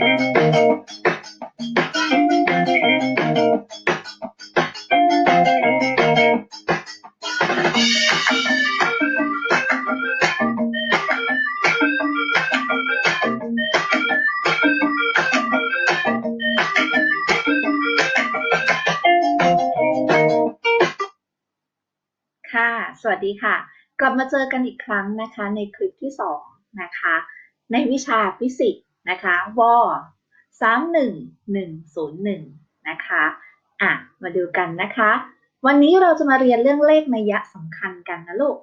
ค่ะ สวัสดีค่ะ กลับมาเจอกันอีกครั้งนะคะ ในคลิปที่ 2 นะคะ ในวิชาฟิสิกส์ นะคะว31101นะคะอะมาดูกันนะคะ วันนี้เราจะมาเรียนเรื่องเลขนัยะสำคัญกันนะลูก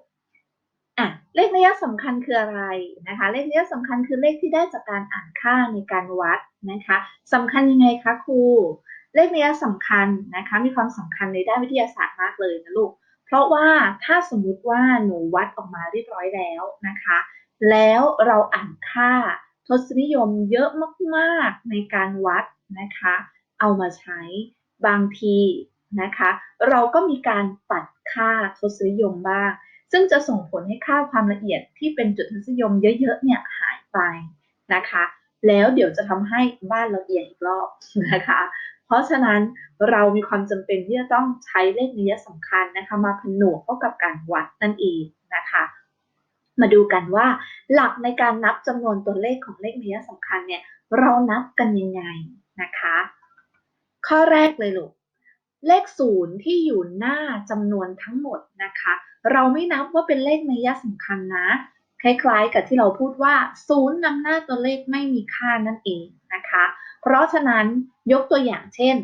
อะเลขนัยะสำคัญคืออะไรนะคะ เลขนัยะสำคัญคือเลขที่ได้จากการอ่านค่าในการวัดนะคะสำคัญยังไงคะครูเลขนัยะสำคัญนะคะ มีความสำคัญในด้านวิทยาศาสตร์มากเลยนะลูกเพราะว่าถ้าสมมุติว่าหนูวัดออกมาเรียบร้อยแล้วนะคะ แล้วเราอ่านค่า ทศนิยมเยอะมากๆในการวัดนะคะ เอามาใช้บางทีนะคะ เราก็มีการปัดค่าทศนิยมบ้าง ซึ่งจะส่งผลให้ค่าความละเอียดที่เป็นจุดทศนิยมเยอะๆเนี่ยหายไปนะคะ แล้วเดี๋ยวจะทำให้บ้านเราเอียงอีกรอบนะคะ เพราะฉะนั้นเรามีความจำเป็นที่จะต้องใช้เลขนัยสำคัญนะคะ มาผนวกเข้ากับการวัดนั่นเองนะคะ มาดูกันว่าหลักในการนับจำนวนตัวเลขของเลขนัยสำคัญเนี่ยเรานับกันยังไงนะคะ ข้อแรกเลยลูกเลขศูนย์ที่อยู่หน้าจำนวนทั้งหมดนะคะ เราไม่นับว่าเป็นเลขนัยสำคัญนะ คล้ายๆกับที่เราพูดว่าศูนย์นำหน้าตัวเลขไม่มีค่านั่นเองนะคะ เพราะฉะนั้นยกตัวอย่างเช่น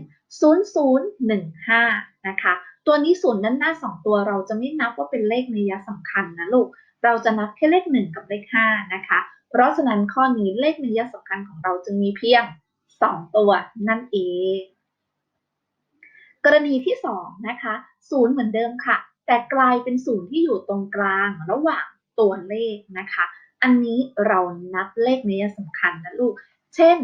0015 นะคะ ตัวนี้ศูนย์ด้นหน้า 2 ตัวเราจะไม่นับว่าเป็นเลขนัยสำคัญนะลูก เราจะนับแค่เลข 1 กับเลข 5 นะคะ เพราะฉะนั้นข้อนี้เลขนัยสำคัญของเราจึงมีเพียง 2 ตัวนั่นเอง กรณีที่ 2 นะคะศูนย์เหมือนเดิมค่ะ แต่กลายเป็นศูนย์ที่อยู่ตรงกลางระหว่างตัวเลขนะคะ อันนี้เรานับเลขนัยสำคัญนะลูก เช่น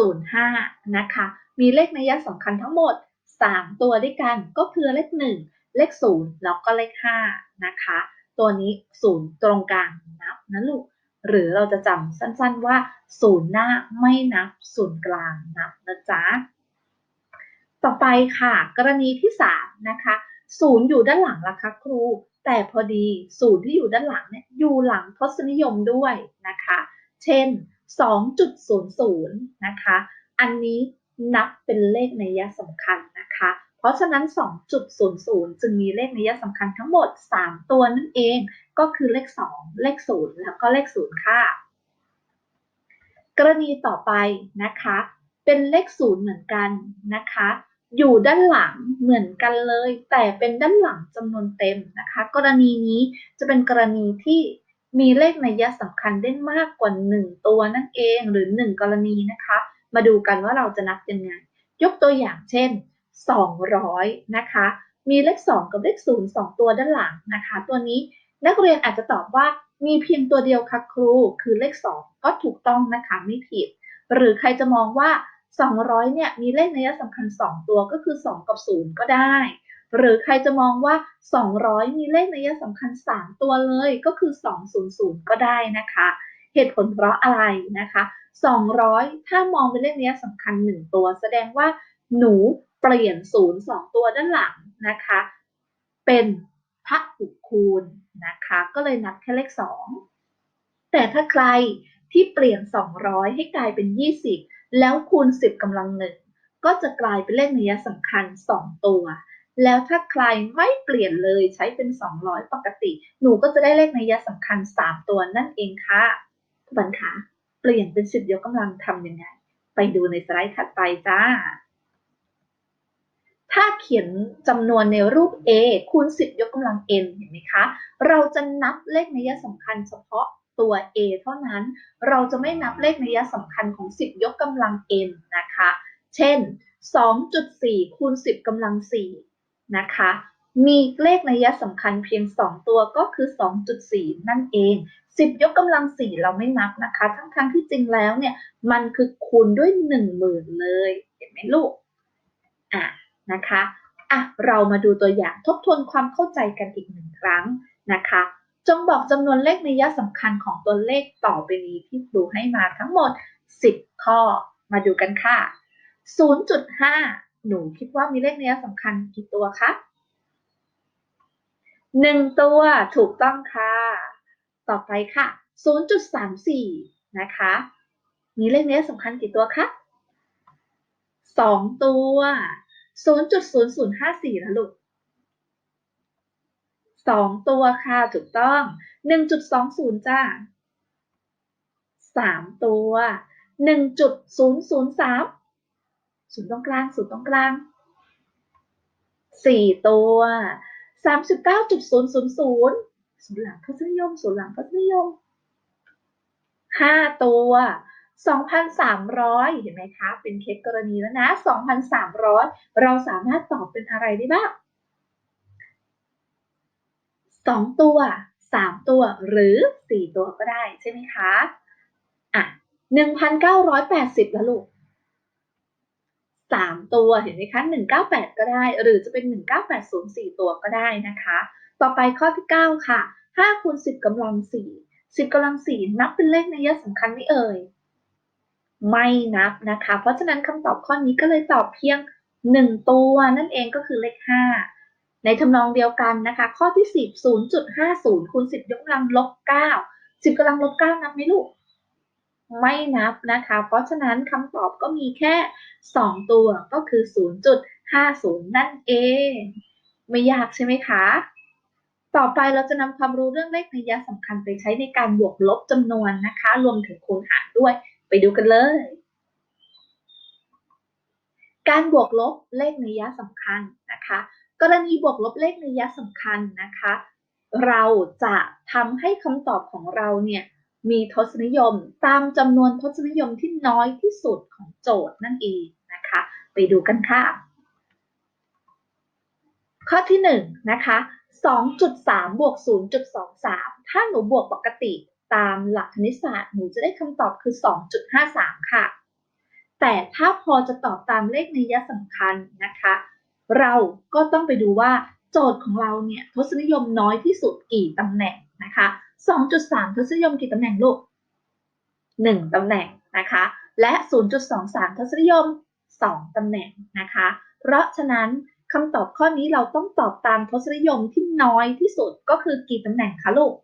105 นะคะ มีเลขนัยสำคัญทั้งหมด 3 ตัวด้วยกันก็คือเลข 1 เลข 0 แล้วก็เลข 5 นะคะ ตัวนี้0ตรงกลางนับนะลูก หรือเราจะจำสั้นๆว่า0หน้าไม่นับ ศูนย์กลางนับนะจ๊ะ ต่อไปค่ะ กรณีที่3นะคะ0อยู่ด้านหลังล่ะคะครู แต่พอดีศูนย์ที่อยู่ด้านหลังเนี่ยอยู่หลังทศนิยมด้วยนะคะ เช่น 2.00 นะคะ อันนี้นับเป็นเลขในัยสำคัญนะคะ เพราะฉะนั้น 2.00 จึงมีเลขนัยสำคัญทั้งหมด 3 ตัวนั่นเอง ก็คือเลข 2 เลข 0 แล้วก็เลข 0 ค่ะ กรณีต่อไปนะคะ เป็นเลข 0 เหมือนกันนะคะ อยู่ด้านหลังเหมือนกันเลย แต่เป็นด้านหลังจำนวนเต็มนะคะ กรณีนี้จะเป็นกรณีที่มีเลขนัยสำคัญได้มากกว่า 1 ตัวนั่นเองหรือ 1 กรณีนะคะ มาดูกันว่าเราจะนับยังไง ยกตัวอย่างเช่น 200 นะคะ มีเลข 2 กับเลข 0 2 ตัวด้านหลังนะคะ ตัวนี้นักเรียนอาจจะตอบว่ามีเพียงตัวเดียวค่ะครู คือเลข 2 ก็ถูกต้องนะคะไม่ผิด หรือใครจะมองว่า 200 เนี่ยมีเลขนัยสำคัญ 2 ตัวก็คือ 2 กับ 0 ก็ได้ หรือใครจะมองว่า 200 มีเลขนัยสำคัญ 3 ตัวเลยก็คือ 200 ก็ได้นะคะ เหตุผลเพราะอะไรนะคะ 200 ถ้ามองเป็นเลขนัยสำคัญ 1 ตัว แสดงว่าหนู เปลี่ยน0 2ตัวด้านหลังนะคะ เป็นพหุคูณนะคะ ก็เลยนับแค่เลข2แต่ถ้าใครที่เปลี่ยน 200 ให้กลายเป็น 20 แล้วคูณ 10กำลังหนึ่งก็จะกลายเป็นเลขนัยสำคัญ 2 ตัว แล้วถ้าใครไม่เปลี่ยนเลยใช้เป็น 200 ปกติ หนูก็จะได้เลขนัยสำคัญ 3 ตัวนั่นเองค่ะทุกคนคะเปลี่ยนเป็น 10 ยกกำลังทำยังไง ไปดูในสไลด์ถัดไปจ้า ถ้าเขียนจำนวนในรูป a คูณ 10 ยกกำลัง n เห็นไหมคะ เราจะนับเลขนัยสำคัญเฉพาะตัว a เท่านั้น เราจะไม่นับเลขนัยสำคัญของ 10 ยกกำลัง n นะคะ เช่น 2.4 คูณ 10 กำลัง 4 นะคะ มีเลขนัยสำคัญเพียง 2 ตัวก็คือ 2.4 นั่นเอง 10 ยกกำลัง 4 เราไม่นับนะคะ ทั้งๆทที่จริงแล้วเนี่ย มันคือคูณด้วย 10,000 เลย เห็นไหมลูก อะ นะคะอะเรามาดูตัวอย่างทบทวนความเข้าใจกันอีกหนึ่งครั้งนะคะ จงบอกจำนวนเลขนัยสำคัญของตัวเลขต่อไปนี้ที่ครูให้มาทั้งหมด 10 ข้อ มาดูกันค่ะ 0.5 หนูคิดว่ามีเลขนัยสำคัญกี่ตัวคะหนึ่งตัวถูกต้องค่ะ ต่อไปค่ะ 0.34 นะคะ มีเลขนัยสำคัญกี่ตัวคะสองตัว 0.0054นะลูกสองตัวค่ะถูกต้อง1.20จ้าสามตัว1.003ศูนย์ตรงกลางศูนย์ตรงกลางสี่ตัว39.000ศูนย์หลังทศนิยมศูนย์หลังทศนิยมห้าตัว 2,300 เห็นไหมคะ เป็นเคสกรณีแล้วนะ 2,300 เราสามารถตอบเป็นอะไรได้บ้างสองตัวสามตัว หรือสี่ตัวก็ได้ใช่ไหมคะ อะหนึ่งพันเก้าร้อยแปดสิบแล้วลูกสามตัว เห็นไหมคะหนึ่งเก้าแปดก็ได้ หรือจะเป็นหนึ่งเก้าแปดศูนย์สี่ตัวก็ได้นะคะ ต่อไปข้อที่เก้าค่ะห้าคูณสิบกำลังสี่สิบกำลังสี่นับเป็นเลขนัยสำคัญไหมเอ่ย ไม่นับนะคะ เพราะฉะนั้นคำตอบข้อนี้ก็เลยตอบเพียงหนึ่งตัวนั่นเองก็คือเลขห้าในทำนองเดียวกันนะคะ ข้อที่ 10 0.50คูณ10 ยกกำลังลบ 9 10กำลังลบ 9 นับไหมลูก ไม่นับนะคะ เพราะฉะนั้นคำตอบก็มีแค่ 2 ตัวก็คือ 0.50 นั่นเอง ไม่ยากใช่ไหมคะต่อไปเราจะนำความรู้เรื่องเลขนัยสำคัญไปใช้ในการบวกลบจำนวนนะคะ รวมถึงคูณหารด้วย ไปดูกันเลย การบวกลบเลขนัยสำคัญนะคะ กรณีบวกลบเลขนัยสำคัญนะคะ เราจะทำให้คำตอบของเราเนี่ยมีทศนิยมตามจำนวนทศนิยมที่น้อยที่สุดของโจทย์นั่นเองนะคะ ไปดูกันค่ะ ข้อที่1นนะคะ2.3บวก0.23 ถ้าหนูบวกปกติ ตามหลักคณิตศาสตร์หนูจะได้คำตอบคือ 2.53 ค่ะ แต่ถ้าพอจะตอบตามเลขนัยสำคัญนะคะ เราก็ต้องไปดูว่าโจทย์ของเราเนี่ยทศนิยมน้อยที่สุดกี่ตำแหน่งนะคะ 2.3 ทศนิยมกี่ตำแหน่งลูก 1ตำแหน่งนะคะ และ 0.23 ทศนิยม 2ตำแหน่งนะคะ เพราะฉะนั้นคำตอบข้อนี้เราต้องตอบตามทศนิยมที่น้อยที่สุดก็คือกี่ตำแหน่งคะลูก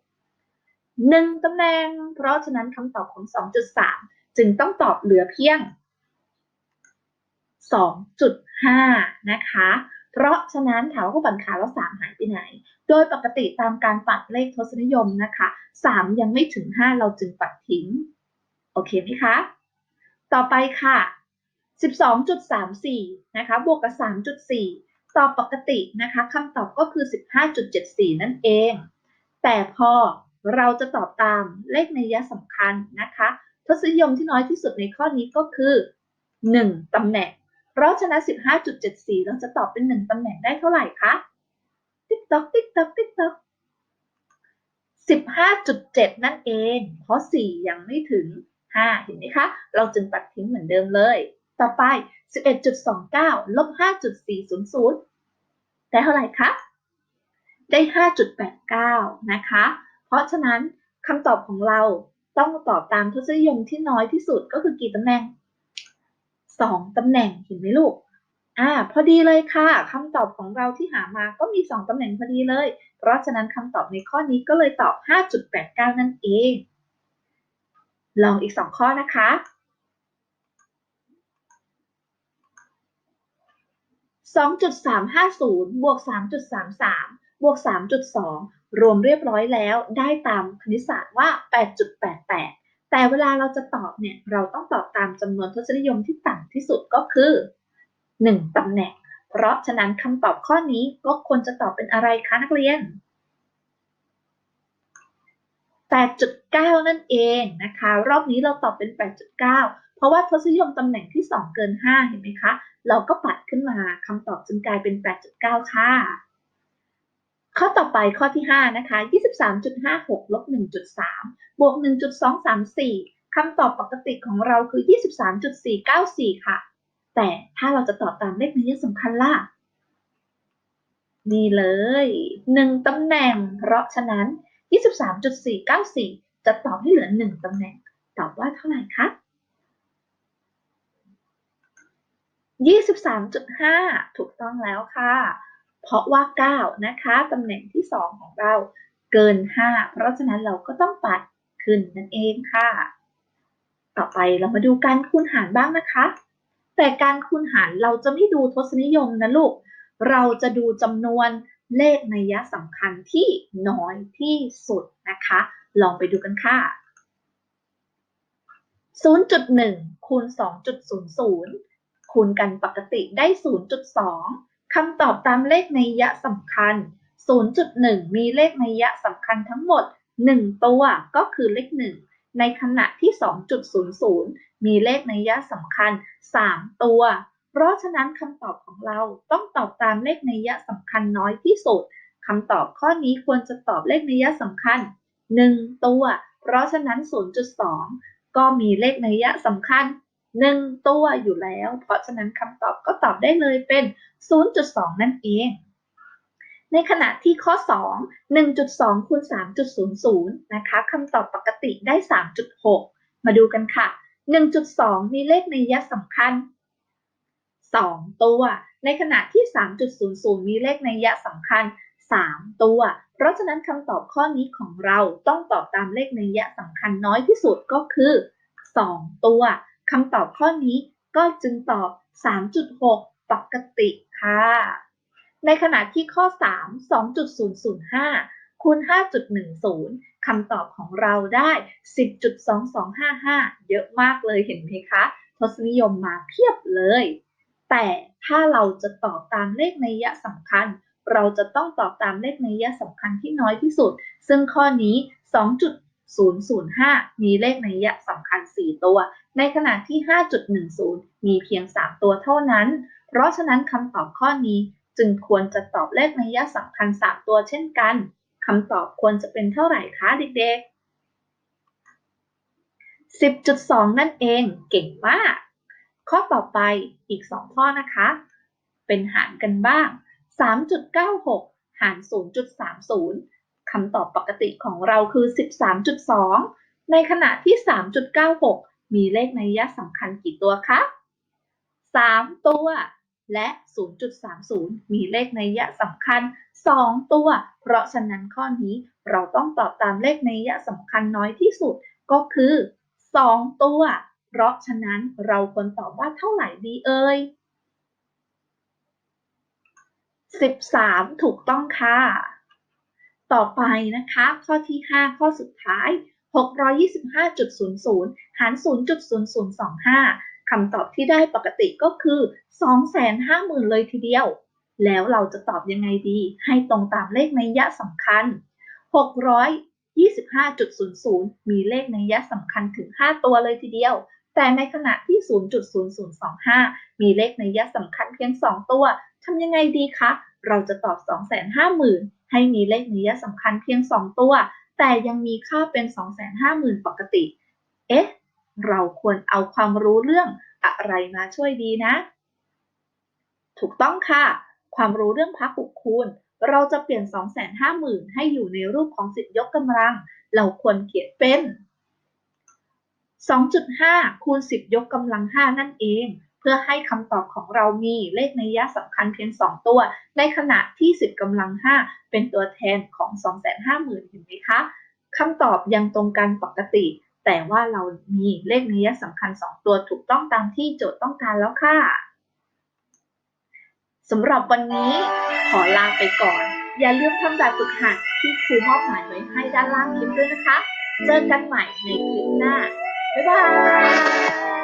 1ตำแหน่ง เพราะฉะนั้นคำตอบของ 2.3 จึงต้องตอบเหลือเพียง 2.5 นะคะ เพราะฉะนั้นถามว่าบันขาแล้ว 3 หายไปไหน โดยปกติตามการปัดเลขทศนิยมนะคะ 3 ยังไม่ถึง 5 เราจึงปัดทิ้ง โอเคไหมคะ ต่อไปค่ะ 12.34 นะคะ บวกกับ 3.4 ตอบปกตินะคะคำตอบก็คือ 15.74 นั่นเอง แต่พอ เราจะตอบตามเลขในยะสำคัญนะคะ ทศนิยมที่น้อยที่สุดในข้อนี้ก็คือ 1ตำแหน่ง เพราะฉะนั้น 15.74 เราจะตอบเป็น 1ตำแหน่งได้เท่าไหร่คะ ติ๊กต๊อกติ๊กต๊อกติ๊กต๊อก15.7 นั่นเอง เพราะ 4 ยังไม่ถึง 5 เห็นไหมคะ เราจึงตัดทิ้งเหมือนเดิมเลย ต่อไป 11.29 ลบ 5.400 ได้เท่าไหร่คะ ได้ 5.89 นะคะ เพราะฉะนั้นคำตอบของเราต้องตอบตามทศนิยมที่น้อยที่สุดก็คือกี่ตำแหน่งสองตำแหน่งเห็นไหมลูกอ่าพอดีเลยค่ะคำตอบของเราที่หามาก็มีสองตำแหน่งพอดีเลย เพราะฉะนั้นคำตอบในข้อนี้ก็เลยตอบ 5.89 นั่นเอง ลองอีกสองข้อนะคะ 2.350 บวก 3.33 บวก 3.2 รวมเรียบร้อยแล้วได้ตามคณิตศาสตร์ว่า 8.88 แต่เวลาเราจะตอบเนี่ย เราต้องตอบตามจำนวนทศนิยมที่ต่ำที่สุดก็คือ 1ตำแหน่ง เพราะฉะนั้นคำตอบข้อนี้ก็ควรจะตอบเป็นอะไรคะนักเรียน 8.9 นั่นเองนะคะ รอบนี้เราตอบเป็น 8.9 เพราะว่าทศนิยมตำแหน่งที่ 2 เกิน 5 เห็นไหมคะ เราก็ปัดขึ้นมาคำตอบจึงกลายเป็น 8.9 ค่ะ ข้อต่อไปข้อที่ 5 นะคะ 23.56 ลบ 1.3 บวก 1.234 คำตอบปกติของเราคือ 23.494 ค่ะ แต่ถ้าเราจะตอบตามเลขนี้สำคัญล่ะ นี่เลย 1ตำแหน่ง เพราะฉะนั้น 23.494 จะตอบให้เหลือ 1ตำแหน่ง ตอบว่าเท่าไหร่คะ23.5 ถูกต้องแล้วค่ะ เพราะว่า 9 นะคะตำแหน่งที่ 2 ของเราเกิน 5 เพราะฉะนั้นเราก็ต้องปัดขึ้นนั่นเองค่ะ ต่อไปเรามาดูการคูณหารบ้างนะคะ แต่การคูณหารเราจะไม่ดูทศนิยมนะลูก เราจะดูจำนวนเลขนัยยะสำคัญที่น้อยที่สุดนะคะ ลองไปดูกันค่ะ 0.1 คูณ 2.00 คูณกันปกติได้ 0.2 คำตอบตามเลขในยะสำคัญ 0.1 มีเลขในยะสำคัญทั้งหมด 1 ตัวก็คือเลข 1 ในขณะที่ 2.00 มีเลขในยะสำคัญ 3 ตัว เพราะฉะนั้นคำตอบของเราต้องตอบตามเลขในยะสำคัญน้อยที่สุดคำตอบข้อนี้ควรจะตอบเลขในยะสำคัญ 1 ตัว เพราะฉะนั้น 0.2 ก็มีเลขในยยะสำคัญ 1 ตัวอยู่แล้ว เพราะฉะนั้นคำตอบก็ตอบได้เลยเป็น 0.2 นั่นเอง ในขณะที่ข้อ 2 1.2คูณ3.00 นะคะคำตอบปกติได้ 3.6 มาดูกันค่ะ 1.2 มีเลขในยะสำคัญ 2 ตัว ในขณะที่ 3.00 มีเลขในยะสำคัญ 3 ตัว เพราะฉะนั้นคำตอบข้อนี้ของเราต้องตอบตามเลขในยยะสำคัญน้อยที่สุดก็คือ 2 ตัว คำตอบข้อนี้ก็จึงตอบ 3.6 ปกติค่ะ ในขณะที่ข้อ 3 2.005 คูณ 5.10 คำตอบของเราได้ 10.2255 เยอะมากเลยเห็นไหมคะ ทศนิยมมาเพียบเลย แต่ถ้าเราจะตอบตามเลขในยะสำคัญ เราจะต้องตอบตามเลขในยยะสำคัญที่น้อยที่สุด ซึ่งข้อนี้ 0.05 มีเลขนัยยะสำคัญ 4 ตัว ในขณะที่ 5.10 มีเพียง 3 ตัวเท่านั้น เพราะฉะนั้นคำตอบข้อนี้จึงควรจะตอบเลขนัยยะสำคัญ 3 ตัวเช่นกัน คำตอบควรจะเป็นเท่าไหร่คะเด็กๆ 10.2 นั่นเอง เก่งมาก ข้อต่อไปอีก 2 ข้อนะคะ เป็นหารกันบ้าง 3.96 หาร 0.30 คำตอบปกติของเราคือ 13.2 ในขณะที่ 3.96 มีเลขนัยยะสำคัญกี่ตัวคะ 3 ตัว และ 0.30 มีเลขนัยยะสำคัญ 2 ตัว เพราะฉะนั้นข้อนี้เราต้องตอบตามเลขนัยยะสำคัญน้อยที่สุดก็คือ 2 ตัว เพราะฉะนั้นเราควรตอบว่าเท่าไหร่ดีเอ่ย13 ถูกต้องค่ะ ต่อไปนะคะ ข้อที่ 5 ข้อสุดท้าย 625.00 หาร 0.0025 คำตอบที่ได้ปกติก็คือ 250,000 เลยทีเดียว แล้วเราจะตอบยังไงดี ให้ตรงตามเลขในยะสำคัญ 625.00 มีเลขในยะสำคัญถึง 5 ตัวเลยทีเดียว แต่ในขณะที่ 0.0025 มีเลขในยยะสำคัญเพียง 2 ตัวทำยังไงดีคะ เราจะตอบ 250,000 ให้มีเลขนัยยสำคัญเพียง 2 ตัว แต่ยังมีค่าเป็น 250,000 ปกติ เอ๊ะ เราควรเอาความรู้เรื่องอะไรมาช่วยดีนะ ถูกต้องค่ะ ความรู้เรื่องพหุคูณ เราจะเปลี่ยน 250,000 ให้อยู่ในรูปของ10ยกกำลัง เราควรเขียนเป็น2.5คูณ10 ยกกำลัง 5 นั่นเอง พื่อให้คำตอบของเรามีเลขในยะสำคัญเพียง 2 ตัว ในขณะที่ 10กำลัง 5 เป็นตัวแทนของ 250,000เห็นไหมคะคำตอบยังตรงกันปกติ แต่ว่าเรามีเลขในยยะสำคัญ 2 ตัวถูกต้องตามที่โจทย์ต้องการแล้วค่ะสำหรับวันนี้ขอลาไปก่อน อย่าลืมทำแบบฝึกหัดที่ครูมอบหมายไว้ให้ด้านล่างคลิปด้วยนะคะ เจอกันใหม่ในคลิปหน้า บ๊ายบาย